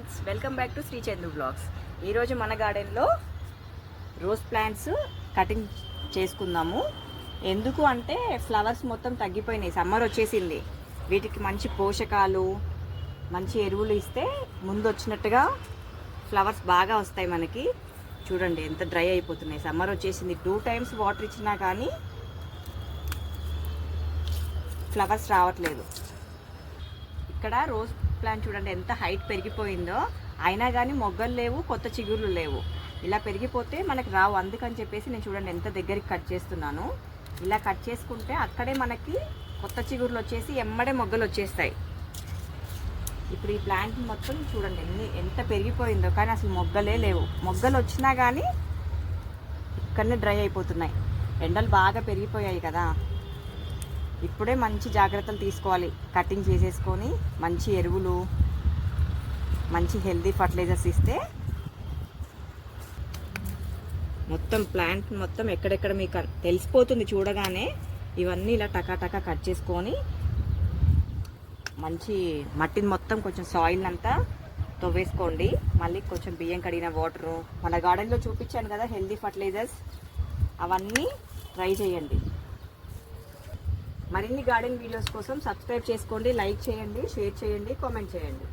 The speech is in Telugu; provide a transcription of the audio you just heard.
Friends welcome back to Sri Chandu blogs. ఈరోజు మన గార్డెన్లో రోజ్ ప్లాంట్స్ కటింగ్ చేసుకుందాము. ఎందుకు అంటే ఫ్లవర్స్ మొత్తం తగ్గిపోయినాయి సమ్మర్ వచ్చేసింది. వీటికి మంచి పోషకాలు మంచి ఎరువులు ఇస్తే ముందు వచ్చినట్టుగా ఫ్లవర్స్ బాగా వస్తాయి మనకి. చూడండి ఎంత డ్రై అయిపోతున్నాయి. సమ్మర్ వచ్చేసింది. టూ టైమ్స్ వాటర్ ఇచ్చినా కానీ ఫ్లవర్స్ రావట్లేదు. ఇక్కడ రోజ్ ప్లాంట్ చూడండి ఎంత హైట్ పెరిగిపోయిందో. అయినా కానీ మొగ్గలు లేవు కొత్త చిగుర్లు లేవు. ఇలా పెరిగిపోతే మనకి రావు. అందుకని చెప్పేసి నేను చూడండి ఎంత దగ్గరికి కట్ చేస్తున్నాను. ఇలా కట్ చేసుకుంటే అక్కడే మనకి కొత్త చిగుర్లు వచ్చేసి ఎమ్మడే మొగ్గలు వచ్చేస్తాయి. ఇప్పుడు ఈ ప్లాంట్ మొత్తం చూడండి ఎన్ని ఎంత పెరిగిపోయిందో. కానీ అసలు మొగ్గలే లేవు. మొగ్గలు వచ్చినా కానీ ఇక్కడనే డ్రై అయిపోతున్నాయి. ఎండలు బాగా పెరిగిపోయాయి కదా. ఇప్పుడే మంచి జాగ్రత్తలు తీసుకోవాలి. కటింగ్ చేసేసుకొని మంచి ఎరువులు మంచి హెల్దీ ఫర్టిలైజర్స్ ఇస్తే మొత్తం ప్లాంట్ మొత్తం ఎక్కడెక్కడ మీకు తెలిసిపోతుంది చూడగానే ఇవన్నీ ఇలా టకాటకా కట్ చేసుకొని మంచి మట్టిని మొత్తం కొంచెం సాయిల్ అంతా తవ్వేసుకోండి. మళ్ళీ కొంచెం బియ్యం కడిగిన వాటరు మన గార్డెన్లో చూపించాను కదా హెల్దీ ఫర్టిలైజర్స్ అవన్నీ ట్రై చేయండి. మరిన్ని గార్డెన్ వీడియోస్ కోసం సబ్స్క్రైబ్ చేసుకోండి లైక్ చేయండి షేర్ చేయండి కామెంట్ చేయండి.